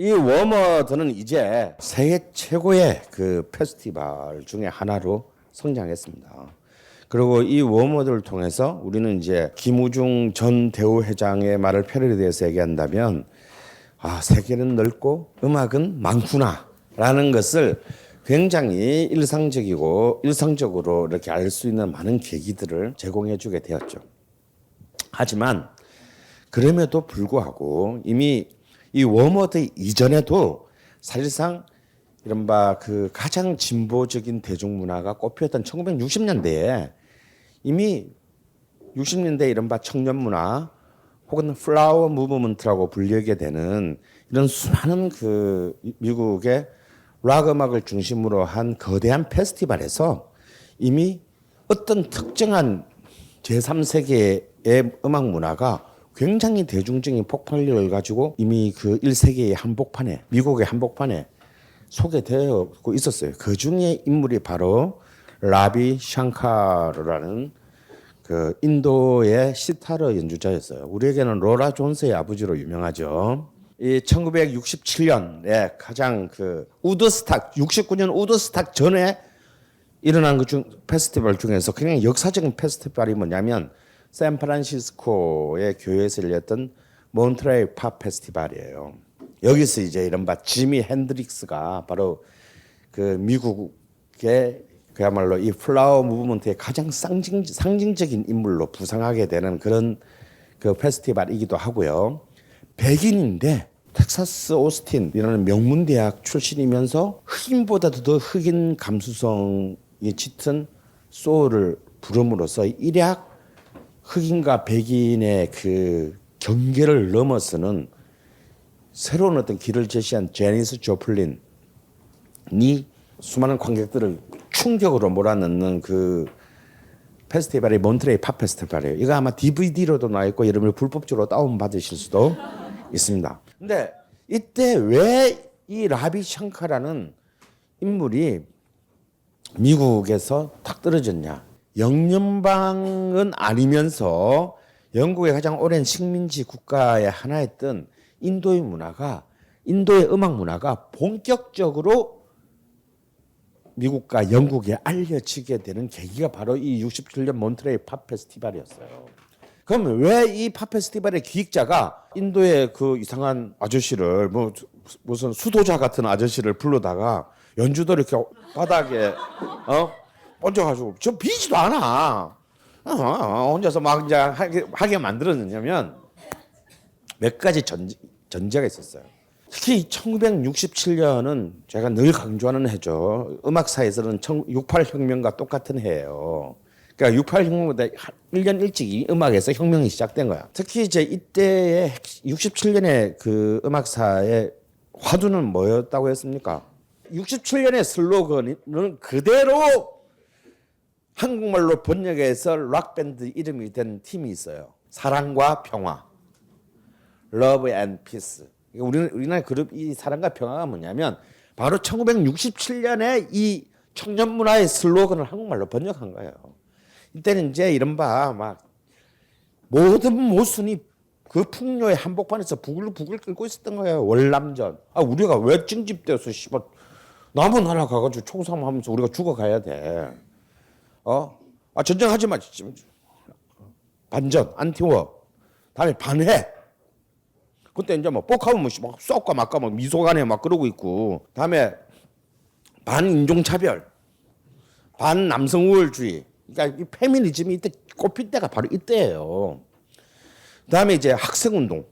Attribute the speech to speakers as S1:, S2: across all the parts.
S1: 이 워머드는 이제 세계 최고의 그 페스티벌 중에 하나로 성장했습니다. 그리고 이 워머드를 통해서 우리는 이제 김우중 전 대우회장의 말을 패러디해서 얘기한다면 아 세계는 넓고 음악은 많구나라는 것을 굉장히 일상적이고 일상적으로 이렇게 알 수 있는 많은 계기들을 제공해 주게 되었죠. 하지만 그럼에도 불구하고 이미 이 워머드 이전에도 사실상 이른바 그 가장 진보적인 대중문화가 꼽혔던 1960년대에 이미 60년대 이른바 청년문화 혹은 플라워 무브먼트라고 불리게 되는 이런 수많은 그 미국의 락 음악을 중심으로 한 거대한 페스티벌에서 이미 어떤 특정한 제3세계의 음악 문화가 굉장히 대중적인 폭발력을 가지고 이미 그 1세기의 한복판에 미국의 한복판에 소개되고 있었어요. 그 중에 인물이 바로 라비 샹카르라는 그 인도의 시타르 연주자였어요. 우리에게는 로라 존스의 아버지로 유명하죠. 이 1967년에 가장 그 우드스탁 69년 우드스탁 전에 일어난 그 중 페스티벌 중에서 그냥 역사적인 페스티벌이 뭐냐면 샌프란시스코의 교회에서 열렸던 몬트레이 팝 페스티벌이에요. 여기서 이제 이른바 지미 핸드릭스가 바로 그 미국의 그야말로 이 플라워 무브먼트의 가장 상징, 상징적인 인물로 부상하게 되는 그런 그 페스티벌이기도 하고요. 백인인데 텍사스 오스틴이라는 명문 대학 출신이면서 흑인보다도 더 흑인 감수성이 짙은 소울을 부름으로써 일약 흑인과 백인의 그 경계를 넘어서는 새로운 어떤 길을 제시한 제니스 조플린이 수많은 관객들을 충격으로 몰아넣는 그 페스티벌이 몬트레이 팝 페스티벌이에요. 이거 아마 DVD로도 나와 있고 여러분이 불법적으로 다운 받으실 수도 있습니다. 근데 이때 왜 이 라비 샹카라는 인물이 미국에서 탁 떨어졌냐? 영연방은 아니면서 영국의 가장 오랜 식민지 국가의 하나였던 인도의 문화가 인도의 음악 문화가 본격적으로 미국과 영국에 알려지게 되는 계기가 바로 이 67년 몬트레이 팝 페스티벌이었어요. 그럼 왜 이 팝 페스티벌의 기획자가 인도의 그 이상한 아저씨를 뭐 무슨 수도자 같은 아저씨를 불러다가 연주도 이렇게 바닥에 어 얹어가지고 저 비지도 않아. 어, 어, 혼자서 막 이제 하게, 하게 만들었느냐면 몇 가지 전, 전제가 있었어요. 특히 1967년은 제가 늘 강조하는 해죠. 음악사에서는 68혁명과 똑같은 해예요. 그러니까 68혁명보다 1년 일찍 음악에서 혁명이 시작된 거야. 특히 이제 이때의 67년의 그 음악사의 화두는 뭐였다고 했습니까? 67년의 슬로건은 그대로 한국말로 번역해서 락밴드 이름이 된 팀이 있어요. 사랑과 평화. Love and Peace. 우리 우리나라 그룹 이 사랑과 평화가 뭐냐면 바로 1967년에 이 청년 문화의 슬로건을 한국말로 번역한 거예요. 이때는 이제 이른바 막 모든 모순이 그 풍요의 한복판에서 부글부글 끓고 있었던 거예요. 월남전. 아 우리가 왜 찡집대서 씨발 남은 나라 가가지고 총싸움하면서 우리가 죽어가야 돼. 어? 아 전쟁하지 마. 반전, 안티워. 다음에 반해. 그때 이제 뭐 뻑하면 뭐막 썩까 막까 막 미소간에 막 그러고 있고. 다음에 반인종차별, 반남성 우월주의. 그러니까 이 페미니즘이 이때 꼽힐 때가 바로 이때예요. 그다음에 이제 학생 운동.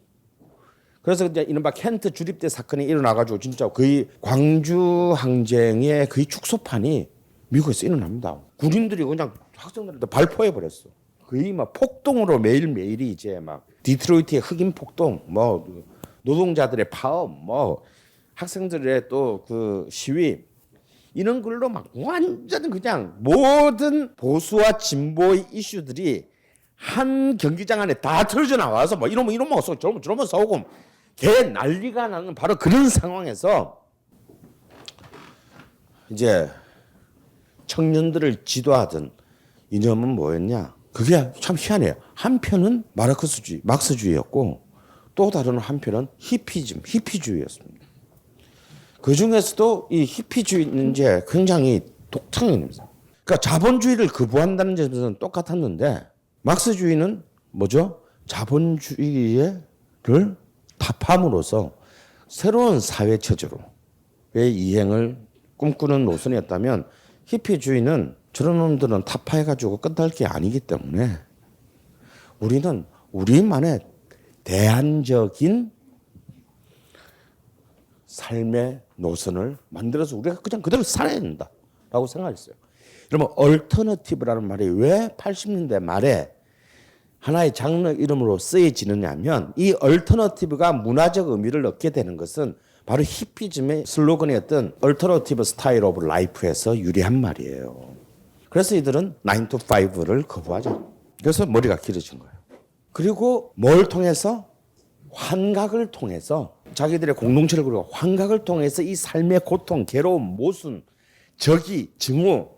S1: 그래서 이제 이른바 켄트 주립대 사건이 일어나가지고 진짜 거의 광주 항쟁의 거의 축소판이 미국에서 일어납니다. 군인들이 그냥 학생들한테 발포해 버렸어. 거의 막 폭동으로 매일 매일이 이제 막 디트로이트의 흑인 폭동, 뭐 노동자들의 파업, 뭐 학생들의 또 그 시위 이런 걸로 막 완전 그냥 모든 보수와 진보의 이슈들이 한 경기장 안에 다 틀어져 나와서 뭐 이러면 이러면 써 저러면 저러면 싸우고 개 난리가 나는 바로 그런 상황에서 이제 청년들을 지도하던 이념은 뭐였냐? 그게 참 희한해요. 한편은 마르크스주의, 막스주의였고 또 다른 한편은 히피즘, 히피주의였습니다. 그 중에서도 이 히피주의는 이제 굉장히 독특합니다. 그러니까 자본주의를 거부한다는 점에서는 똑같았는데 막스주의는 뭐죠? 자본주의를 타함으로써 새로운 사회 체제로의 이행을 꿈꾸는 노선이었다면 히피주의는 저런 놈들은 타파해가지고 끝날 게 아니기 때문에 우리는 우리만의 대안적인 삶의 노선을 만들어서 우리가 그냥 그대로 살아야 된다라고 생각했어요. 여러분 얼터너티브라는 말이 왜 80년대 말에 하나의 장르 이름으로 쓰여지느냐 면 이 얼터너티브가 문화적 의미를 얻게 되는 것은 바로 히피즘의 슬로건이었던 얼터너티브 스타일 오브 라이프에서 유리한 말이에요. 그래서 이들은 9 to 5를 거부하죠. 그래서 머리가 길어진 거예요. 그리고 뭘 통해서 환각을 통해서 자기들의 공동체를 그리고 환각을 통해서 이 삶의 고통, 괴로움, 모순, 적이, 증오,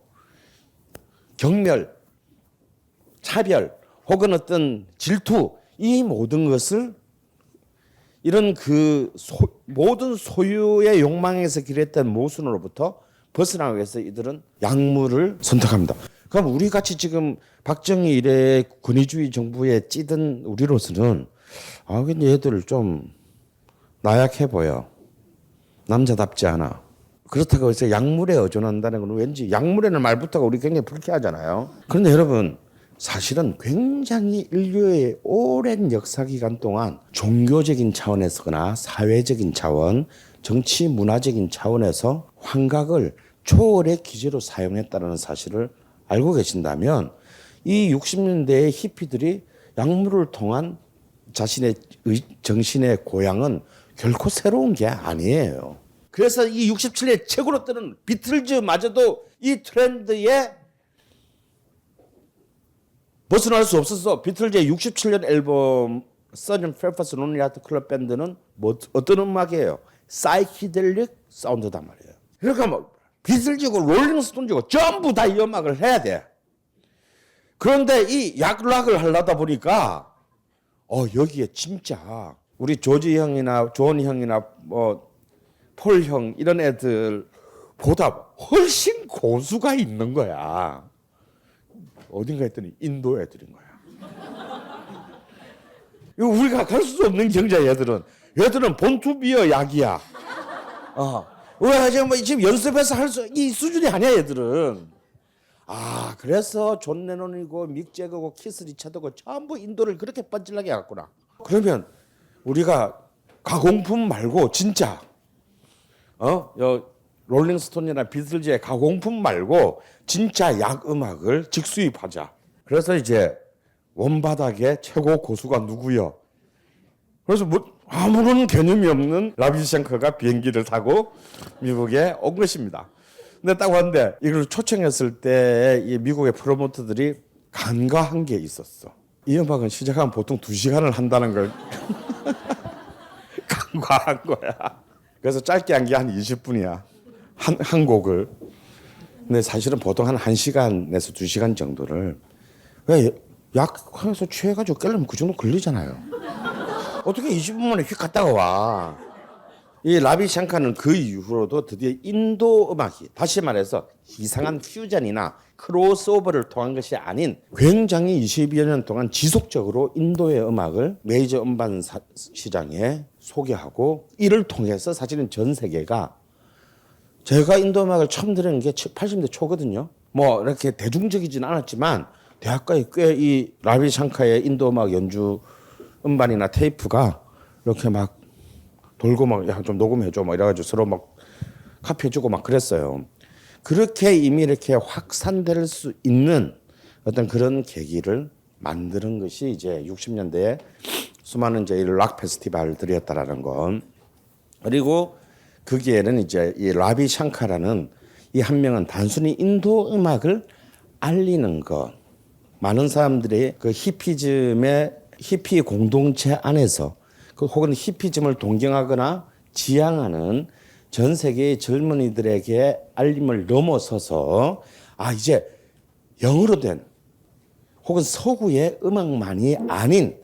S1: 경멸, 차별 혹은 어떤 질투 이 모든 것을 이런 그 소, 모든 소유의 욕망에서 길했던 모순으로부터 벗어나기 위해서 이들은 약물을 선택합니다. 그럼 우리 같이 지금 박정희 이래 권위주의 정부에 찌든 우리로서는 아 근데 얘들 좀 나약해 보여. 남자답지 않아. 그렇다고 해서 약물에 의존한다는 건 왠지 약물에는 말부터가 우리 굉장히 불쾌하잖아요. 그런데 여러분 사실은 굉장히 인류의 오랜 역사 기간 동안 종교적인 차원에서거나 사회적인 차원, 정치 문화적인 차원에서 환각을 초월의 기제로 사용했다는 사실을 알고 계신다면 이 60년대의 히피들이 약물을 통한 자신의 의- 정신의 고향은 결코 새로운 게 아니에요. 그래서 이 67년 최고로 뜨는 비틀즈마저도 이 트렌드에 벗어날 수 없어서 비틀즈의 67년 앨범 서전 페퍼스 론리아트 클럽 밴드는 뭐 어떤 음악이에요? 사이키델릭 사운드단 말이에요. 그러니까 뭐 비틀즈고 롤링스톤즈고 전부 다 이 음악을 해야 돼. 그런데 이 약락을 하려다 보니까 어 여기에 진짜 우리 조지 형이나 존 형이나 뭐폴형 이런 애들보다 훨씬 고수가 있는 거야. 어딘가 했더니 인도 애들인 거야. 이거 우리가 갈 수 없는 경자 얘들은 얘들은 본투 비어 약이야. 어. 왜 지금 뭐 지금 연습해서 할 수 이 수준이 아니야 얘들은. 아 그래서 존 레논이고 믹 제거고 키스 리차드고 전부 인도를 그렇게 뻔질나게 해갔구나. 그러면 우리가 가공품 말고 진짜 어? 여 롤링스톤이나 비틀즈의 가공품 말고 진짜 약 음악을 직수입하자. 그래서 이제 원바닥의 최고 고수가 누구요? 그래서 뭐 아무런 개념이 없는 라비샹커가 비행기를 타고 미국에 온 것입니다. 근데 딱 왔는데 이걸 초청했을 때이 미국의 프로모터들이 간과한 게 있었어. 이 음악은 시작하면 보통 두 시간을 한다는 걸 간과한 거야. 그래서 짧게 한 게 한 20분이야. 한, 한 곡을. 근데 사실은 보통 한 1시간에서 2시간 정도를 왜 약해서 취해가지고 깨려면 그 정도 걸리잖아요. 어떻게 20분 만에 휙 갔다가 와. 이 라비 샹카는 그 이후로도 드디어 인도 음악이 다시 말해서 이상한 퓨전이나 크로스오버를 통한 것이 아닌 굉장히 20여 년 동안 지속적으로 인도의 음악을 메이저 음반 사- 시장에 소개하고 이를 통해서 사실은 전 세계가 제가 인도 음악을 처음 들은 게 80년대 초거든요. 뭐 이렇게 대중적이진 않았지만 대학가에 꽤 이 라비 샹카의 인도 음악 연주 음반이나 테이프가 이렇게 막 돌고 막 야 좀 녹음해 줘 막 이래가지고 서로 막 카피해 주고 막 그랬어요. 그렇게 이미 이렇게 확산될 수 있는 어떤 그런 계기를 만드는 것이 이제 60년대에 수많은 이제 이락 페스티벌들이었다라는 건 그리고 거기에는 이제 이 라비 샹카라는 이 한 명은 단순히 인도 음악을 알리는 것 많은 사람들이 그 히피즘의 히피 공동체 안에서 그 혹은 히피즘을 동경하거나 지향하는 전 세계의 젊은이들에게 알림을 넘어서서 아 이제 영어로 된 혹은 서구의 음악만이 아닌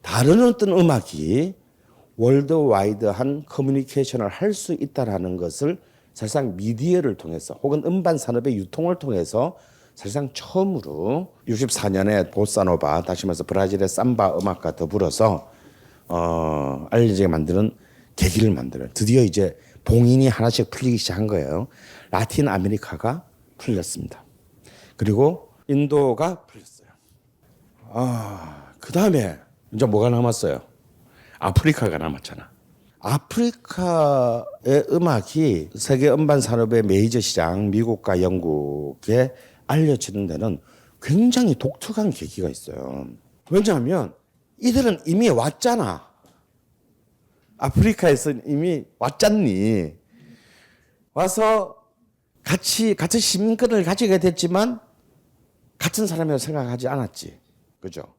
S1: 다른 어떤 음악이 월드와이드한 커뮤니케이션을 할 수 있다라는 것을 사실상 미디어를 통해서 혹은 음반 산업의 유통을 통해서 사실상 처음으로 64년에 보사노바 다시 말해서 브라질의 삼바 음악과 더불어서 어, 알려지게 만드는 계기를 만들어요. 드디어 이제 봉인이 하나씩 풀리기 시작한 거예요. 라틴 아메리카가 풀렸습니다. 그리고 인도가 풀렸어요. 아, 그 다음에 이제 뭐가 남았어요? 아프리카가 남았잖아. 아프리카의 음악이 세계 음반 산업의 메이저 시장 미국과 영국에 알려지는 데는 굉장히 독특한 계기가 있어요. 왜냐하면 이들은 이미 왔잖아. 아프리카에서 이미 왔잖니. 와서 같이 같은 시민권을 가지게 됐지만 같은 사람이라고 생각하지 않았지. 그죠?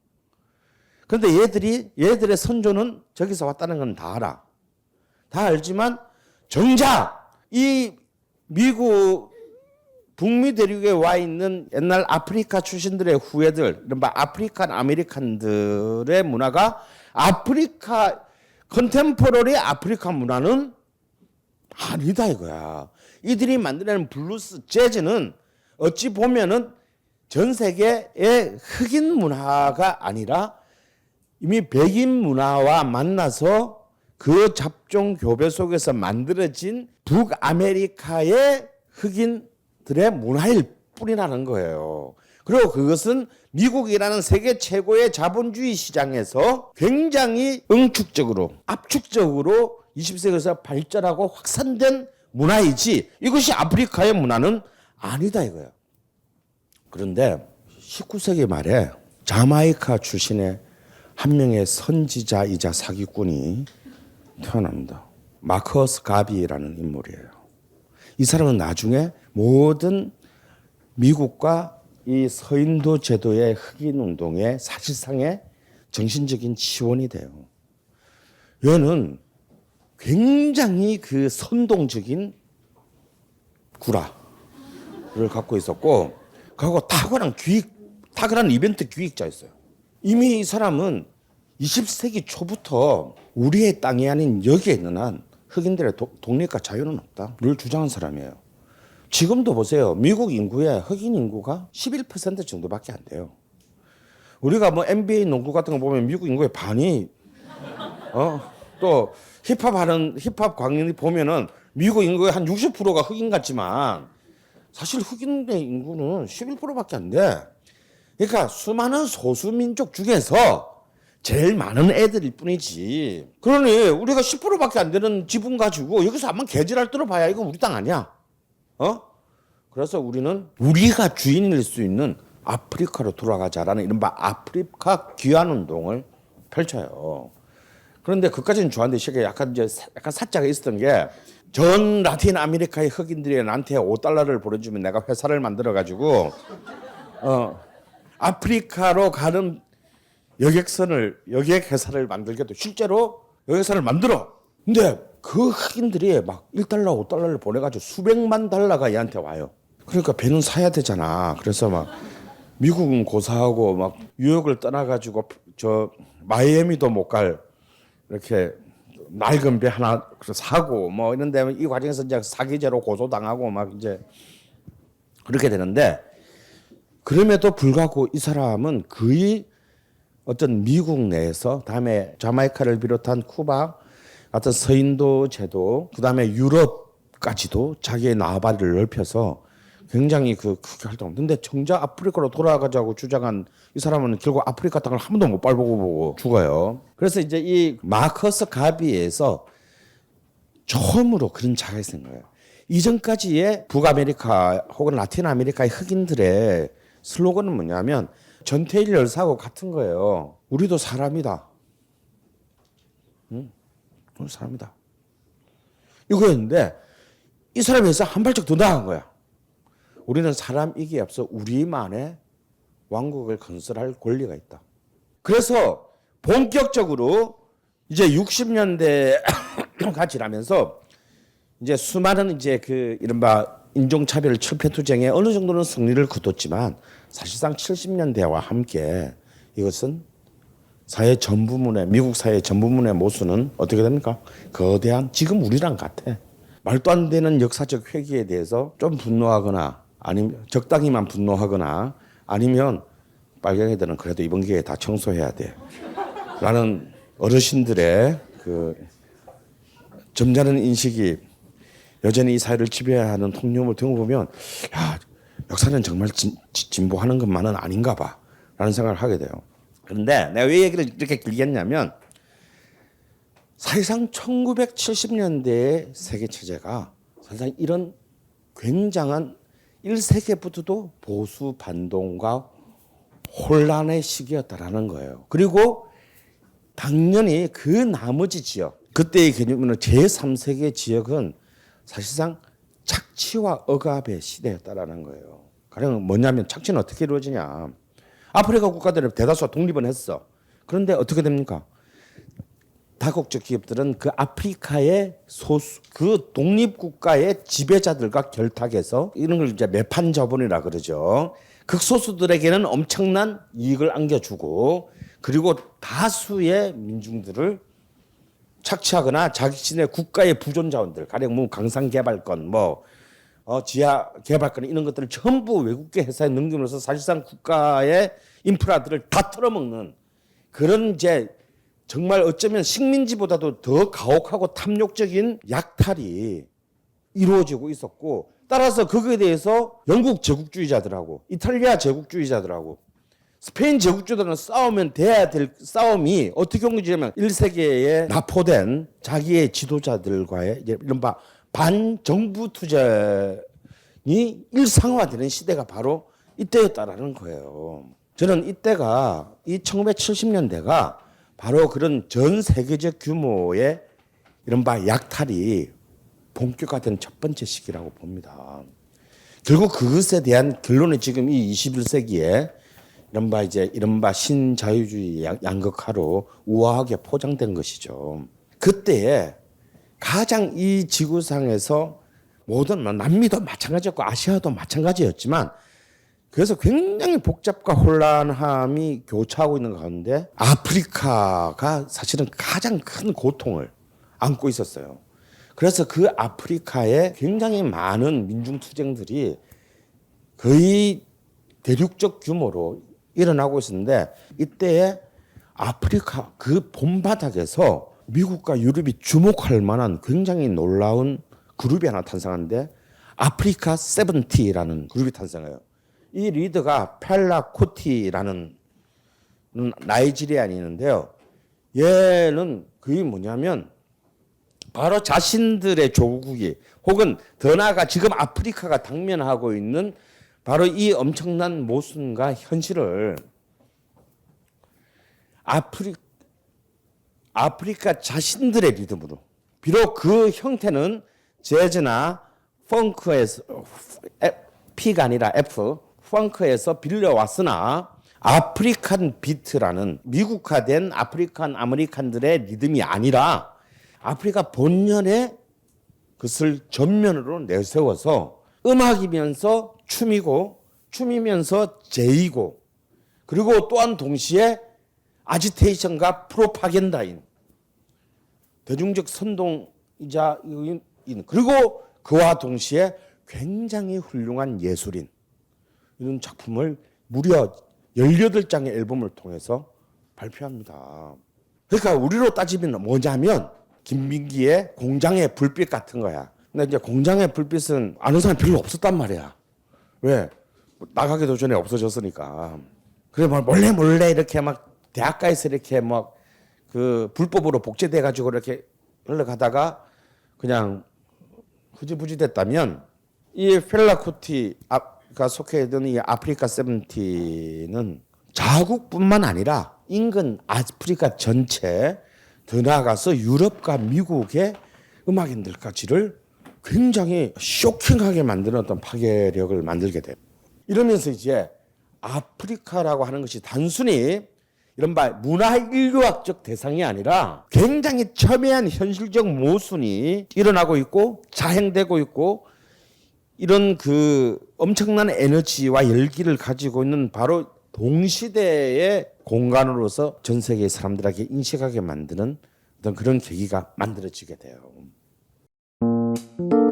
S1: 그런데 얘들이 얘들의 선조는 저기서 왔다는 건 다 알아. 다 알지만 정작 이 미국 북미 대륙에 와 있는 옛날 아프리카 출신들의 후예들, 이른바 아프리칸 아메리칸들의 문화가 아프리카 컨템포러리 아프리카 문화는 아니다 이거야. 이들이 만들어낸 블루스 재즈는 어찌 보면은 전 세계의 흑인 문화가 아니라 이미 백인 문화와 만나서 그 잡종 교배 속에서 만들어진 북아메리카의 흑인들의 문화일 뿐이라는 거예요. 그리고 그것은 미국이라는 세계 최고의 자본주의 시장에서 굉장히 응축적으로 압축적으로 20세기에서 발전하고 확산된 문화이지 이것이 아프리카의 문화는 아니다 이거예요. 그런데 19세기 말에 자마이카 출신의 한 명의 선지자이자 사기꾼이 태어납니다. 마커스 가비라는 인물이에요. 이 사람은 나중에 모든 미국과 이 서인도 제도의 흑인 운동의 사실상의 정신적인 지원이 돼요. 얘는 굉장히 그 선동적인 구라를 갖고 있었고, 그리고 탁월한 기획, 탁월한 이벤트 기획자였어요. 이미 이 사람은 20세기 초부터 우리의 땅이 아닌 여기에 있는 한 흑인들의 도, 독립과 자유는 없다를 주장한 사람이에요. 지금도 보세요. 미국 인구의 흑인 인구가 11% 정도밖에 안 돼요. 우리가 뭐 NBA 농구 같은 거 보면 미국 인구의 반이 어 또 힙합 하는 힙합 광인이 보면은 미국 인구의 한 60%가 흑인 같지만 사실 흑인의 인구는 11%밖에 안 돼. 그러니까 수많은 소수민족 중에서 제일 많은 애들일 뿐이지. 그러니 우리가 10%밖에 안 되는 지분 가지고 여기서 한번 개질할 뚫어봐야 이거 우리 땅 아니야. 어? 그래서 우리는 우리가 주인일 수 있는 아프리카로 돌아가자라는 이른바 아프리카 귀환 운동을 펼쳐요. 그런데 그까지는 좋았는데 시계 약간 이제 사- 약간 사자가 있었던 게 전 라틴 아메리카의 흑인들이 나한테 5달러를 보내주면 내가 회사를 만들어 가지고 어 아프리카로 가는 여객선을 여객 회사를 만들게도 실제로 여객선을 만들어. 근데 그 흑인들이 막 1달러, 5달러를 보내가지고 수백만 달러가 얘한테 와요. 그러니까 배는 사야 되잖아. 그래서 막 미국은 고사하고 막 뉴욕을 떠나가지고 저 마이애미도 못 갈 이렇게 낡은 배 하나 사고 뭐 이런데 이 과정에서 이제 사기죄로 고소당하고 막 이제 그렇게 되는데 그럼에도 불구하고 이 사람은 거의 어떤 미국 내에서 다음에 자마이카를 비롯한 쿠바 같은 서인도 제도 그다음에 유럽까지도 자기의 나발을 넓혀서 굉장히 그 크게 활동. 근데 정작 아프리카로 돌아가자고 주장한 이 사람은 결국 아프리카 땅을 한 번도 못 밟고 보고 죽어요. 그래서 이제 이 마커스 가비에서 처음으로 그런 자가 있는 거예요. 이전까지의 북아메리카 혹은 라틴 아메리카의 흑인들의 슬로건은 뭐냐면 전태일 열사하고 같은 거예요. 우리도 사람이다. 응? 우리 사람이다. 이거였는데 이 사람에 서 한 발짝 더 나간 거야. 우리는 사람이기에 앞서 우리만의 왕국을 건설할 권리가 있다. 그래서 본격적으로 이제 60년대가 지나면서 이제 수많은 이제 그 이른바 인종차별 철폐투쟁에 어느 정도는 승리를 거뒀지만 사실상 70년대와 함께 이것은 사회 전부문의 미국 사회 전부문의 모순은 어떻게 됩니까? 거대한 지금 우리랑 같아. 말도 안 되는 역사적 회기에 대해서 좀 분노하거나 아니면 적당히만 분노하거나 아니면 빨갱이들은 그래도 이번 기회에 다 청소해야 돼. 라는 어르신들의 그 점잖은 인식이 여전히 이 사회를 지배하는 통념을 두고 보면 야 역사는 정말 진, 진보하는 것만은 아닌가 봐 라는 생각을 하게 돼요. 그런데 내가 왜 얘기를 이렇게 길게 했냐면 사실상 1970년대의 세계 체제가 사실상 이런 굉장한 1세기부터도 보수 반동과 혼란의 시기였다라는 거예요. 그리고 당연히 그 나머지 지역, 그때의 개념으로 제3세계 지역은 사실상 착취와 억압의 시대였다라는 거예요. 가령 뭐냐면 착취는 어떻게 이루어지냐. 아프리카 국가들은 대다수가 독립은 했어. 그런데 어떻게 됩니까? 다국적 기업들은 그 아프리카의 소수 그 독립 국가의 지배자들과 결탁해서 이런 걸 이제 매판 자본이라 그러죠. 극소수들에게는 엄청난 이익을 안겨주고 그리고 다수의 민중들을 착취하거나 자신의 국가의 부존 자원들, 가령 뭐 강산 개발권, 뭐 어, 지하 개발권 이런 것들을 전부 외국계 회사에 넘기면서 사실상 국가의 인프라들을 다 털어먹는 그런 이제 정말 어쩌면 식민지보다도 더 가혹하고 탐욕적인 약탈이 이루어지고 있었고 따라서 거기에 대해서 영국 제국주의자들하고 이탈리아 제국주의자들하고 스페인 제국주의자들은 싸우면 돼야 될 싸움이 어떻게 온 거냐면 1세기에 나포된 자기의 지도자들과의 이른바 반정부 투쟁이 일상화되는 시대가 바로 이때였다라는 거예요. 저는 이때가 이 1970년대가 바로 그런 전 세계적 규모의 이른바 약탈이 본격화된 첫 번째 시기라고 봅니다. 결국 그것에 대한 결론이 지금 이 21세기에 이른바 이제 이른바 신자유주의 양극화로 우아하게 포장된 것이죠. 그때에 가장 이 지구상에서 모든 뭐 남미도 마찬가지였고 아시아도 마찬가지였지만 그래서 굉장히 복잡과 혼란함이 교차하고 있는 가운데 아프리카가 사실은 가장 큰 고통을 안고 있었어요. 그래서 그 아프리카에 굉장히 많은 민중 투쟁들이 거의 대륙적 규모로 일어나고 있었는데 이때에 아프리카 그 본바닥에서 미국과 유럽이 주목할 만한 굉장히 놀라운 그룹이 하나 탄생하는데 아프리카 세븐티라는 그룹이 탄생해요. 이 리더가 펠라 코티라는 나이지리안이있는데요 얘는 그게 뭐냐면 바로 자신들의 조국이 혹은 더 나아가 지금 아프리카가 당면하고 있는 바로 이 엄청난 모순과 현실을 아프리, 아프리카 자신들의 리듬으로 비록 그 형태는 재즈나 펑크에서 P가 아니라 F 펑크에서 빌려왔으나 아프리칸 비트라는 미국화된 아프리칸 아메리칸들의 리듬이 아니라 아프리카 본연의 것을 전면으로 내세워서 음악이면서 춤이고 춤이면서 제이고 그리고 또한 동시에 아지테이션과 프로파겐다인 대중적 선동이자 그리고 그와 동시에 굉장히 훌륭한 예술인 이런 작품을 무려 18장의 앨범을 통해서 발표합니다. 그러니까 우리로 따지면 뭐냐면 김민기의 공장의 불빛 같은 거야. 근데 이제 공장의 불빛은 아는 사람 별로 없었단 말이야. 왜? 나가기도 전에 없어졌으니까. 그래 막 몰래 몰래 이렇게 막 대학가에서 이렇게 막 그 불법으로 복제돼 가지고 이렇게 흘러가다가 그냥 흐지부지 됐다면 이 펠라코티가 속해 있던 이 아프리카 세븐티는 자국뿐만 아니라 인근 아프리카 전체 더 나아가서 유럽과 미국의 음악인들까지를 굉장히 쇼킹하게 어떤 파괴력을 만들게 돼요. 이러면서 이제 아프리카라고 하는 것이 단순히 이른바 문화 인류학적 대상이 아니라 굉장히 첨예한 현실적 모순이 일어나고 있고 자행되고 있고 이런 그 엄청난 에너지와 열기를 가지고 있는 바로 동시대의 공간으로서 전 세계 사람들에게 인식하게 만드는 어떤 그런 계기가 만들어지게 돼요. Thank you.